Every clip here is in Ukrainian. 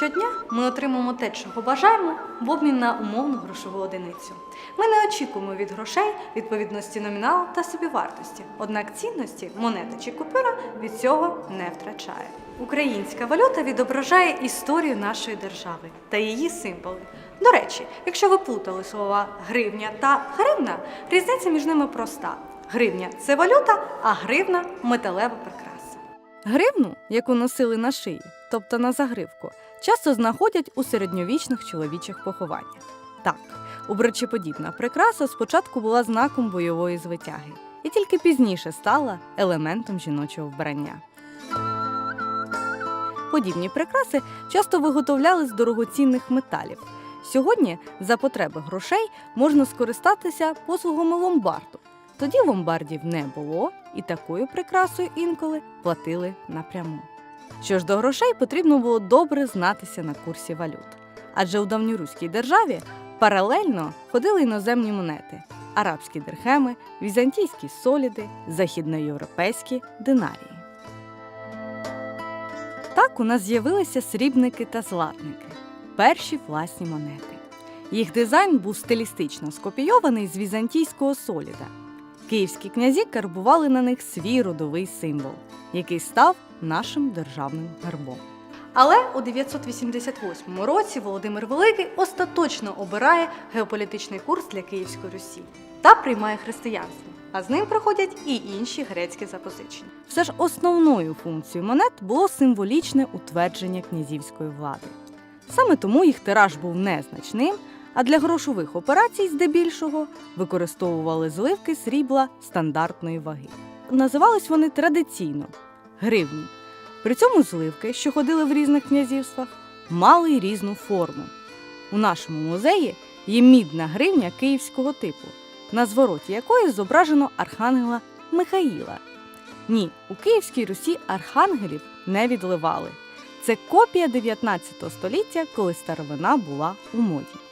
Щодня ми отримуємо те, чого бажаємо, в обмін на умовну грошову одиницю. Ми не очікуємо від грошей відповідності номіналу та собівартості, однак цінності монета чи купюра від цього не втрачає. Українська валюта відображає історію нашої держави та її символи. До речі, якщо ви плутали слова гривня та гривна, різниця між ними проста: гривня це валюта, а гривна металева прикраса. Гривну, яку носили на шиї, тобто на загривку, часто знаходять у середньовічних чоловічих похованнях. Так, обручеподібна прикраса спочатку була знаком бойової звитяги і тільки пізніше стала елементом жіночого вбрання. Подібні прикраси часто виготовляли з дорогоцінних металів. Сьогодні за потреби грошей можна скористатися послугами ломбарду. Тоді ломбардів не було, і такою прикрасою інколи платили напряму. Що ж до грошей потрібно було добре знатися на курсі валют. Адже у давньоруській державі паралельно ходили іноземні монети: арабські дирхеми, візантійські соліди, західноєвропейські динарії. Так у нас з'явилися срібники та златники перші власні монети. Їх дизайн був стилістично скопійований з візантійського соліда. Київські князі карбували на них свій родовий символ, який став нашим державним гербом. Але у 988 році Володимир Великий остаточно обирає геополітичний курс для Київської Русі та приймає християнство. А з ним приходять і інші грецькі запозичення. Все ж основною функцією монет було символічне утвердження князівської влади. Саме тому їх тираж був незначним, а для грошових операцій здебільшого використовували зливки срібла стандартної ваги. Називались вони традиційно гривні. При цьому зливки, що ходили в різних князівствах, мали різну форму. У нашому музеї є мідна гривня київського типу, на звороті якої зображено архангела Михаїла. Ні, у Київській Русі архангелів не відливали. Це копія 19 століття, коли старовина була у моді.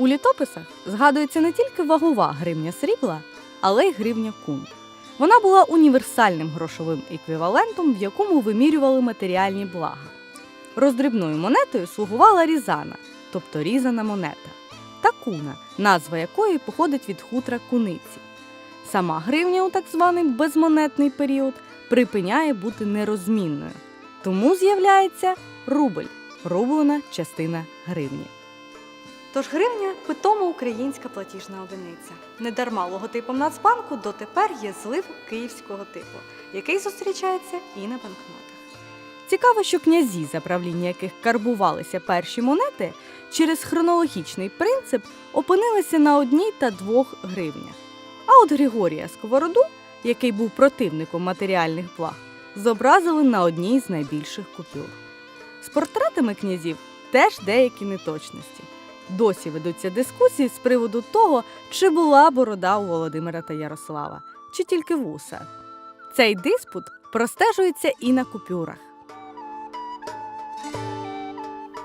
У літописах згадується не тільки вагова гривня срібла, але й гривня кун. Вона була універсальним грошовим еквівалентом, в якому вимірювали матеріальні блага. Роздрібною монетою слугувала різана, тобто різана монета, та куна, назва якої походить від хутра куниці. Сама гривня у так званий безмонетний період припиняє бути нерозмінною. Тому з'являється рубль рублена частина гривні. Тож гривня питомо українська платіжна одиниця. Недарма логотипом Нацбанку дотепер є злив київського типу, який зустрічається і на банкнотах. Цікаво, що князі, за правління яких карбувалися перші монети, через хронологічний принцип опинилися на одній та двох гривнях. А от Григорія Сковороду, який був противником матеріальних благ, зобразили на одній з найбільших купюр. З портретами князів теж деякі неточності. Досі ведуться дискусії з приводу того, чи була борода у Володимира та Ярослава, чи тільки вуса. Цей диспут простежується і на купюрах.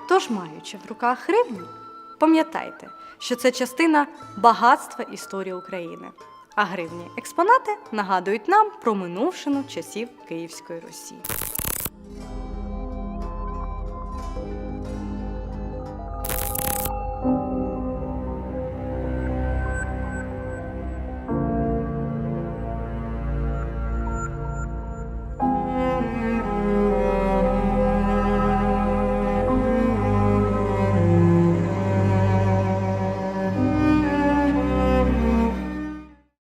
Тож, маючи в руках гривню, пам'ятайте, що це частина багатства історії України. А гривні експонати нагадують нам про минувшину часів Київської Русі.